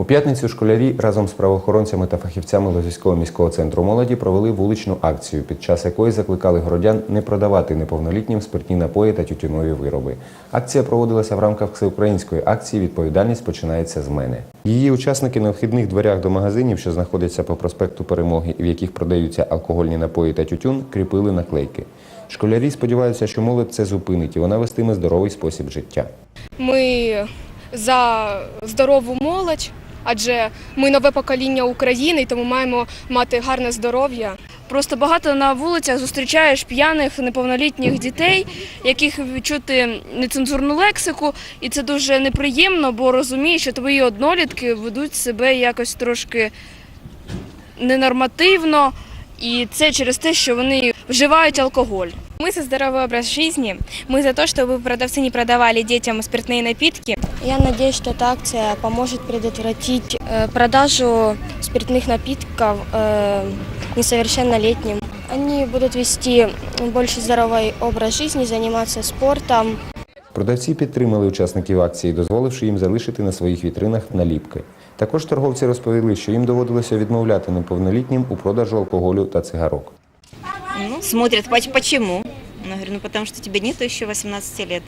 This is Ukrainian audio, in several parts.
У п'ятницю школярі разом з правоохоронцями та фахівцями Лозівського міського центру молоді провели вуличну акцію, під час якої закликали городян не продавати неповнолітнім спиртні напої та тютюнові вироби. Акція проводилася в рамках всеукраїнської акції Відповідальність починається з мене. Її учасники на вхідних дверях до магазинів, що знаходяться по проспекту Перемоги в яких продаються алкогольні напої та тютюн, кріпили наклейки. Школярі сподіваються, що молодь це зупинить і вона вестиме здоровий спосіб життя. Ми за здорову молодь, адже ми нове покоління України, і тому маємо мати гарне здоров'я. Просто багато на вулицях зустрічаєш п'яних неповнолітніх дітей, яких відчути нецензурну лексику, і це дуже неприємно, бо розумієш, що твої однолітки ведуть себе якось трошки ненормативно, і це через те, що вони вживають алкоголь. Мы за здоровый образ жизни. Мы за то, чтобы продавцы не продавали детям спиртные напитки. Я надеюсь, что эта акция поможет предотвратить э, продажу спиртных напитков э, несовершеннолетним. Они будут вести больше здоровый образ жизни, заниматься спортом. Продавці підтримали учасників акції, дозволивши їм залишити на своїх вітринах наліпки. Також торговці розповіли, що їм доводилося відмовляти неповнолітнім у продажу алкоголю та цигарок. Ну, смотрят, поч- почему? Я говорю, ну потому что тебе нету еще 18 лет.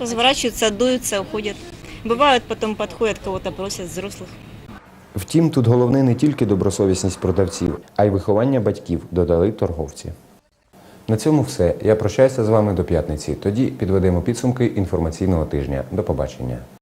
Разворачиваются, дуються, уходять. Бувають, потім підходять, кого-то просять взрослих. Втім, тут головне не тільки добросовісність продавців, а й виховання батьків, додали торговці. На цьому все. Я прощаюся з вами до п'ятниці. Тоді підведемо підсумки інформаційного тижня. До побачення.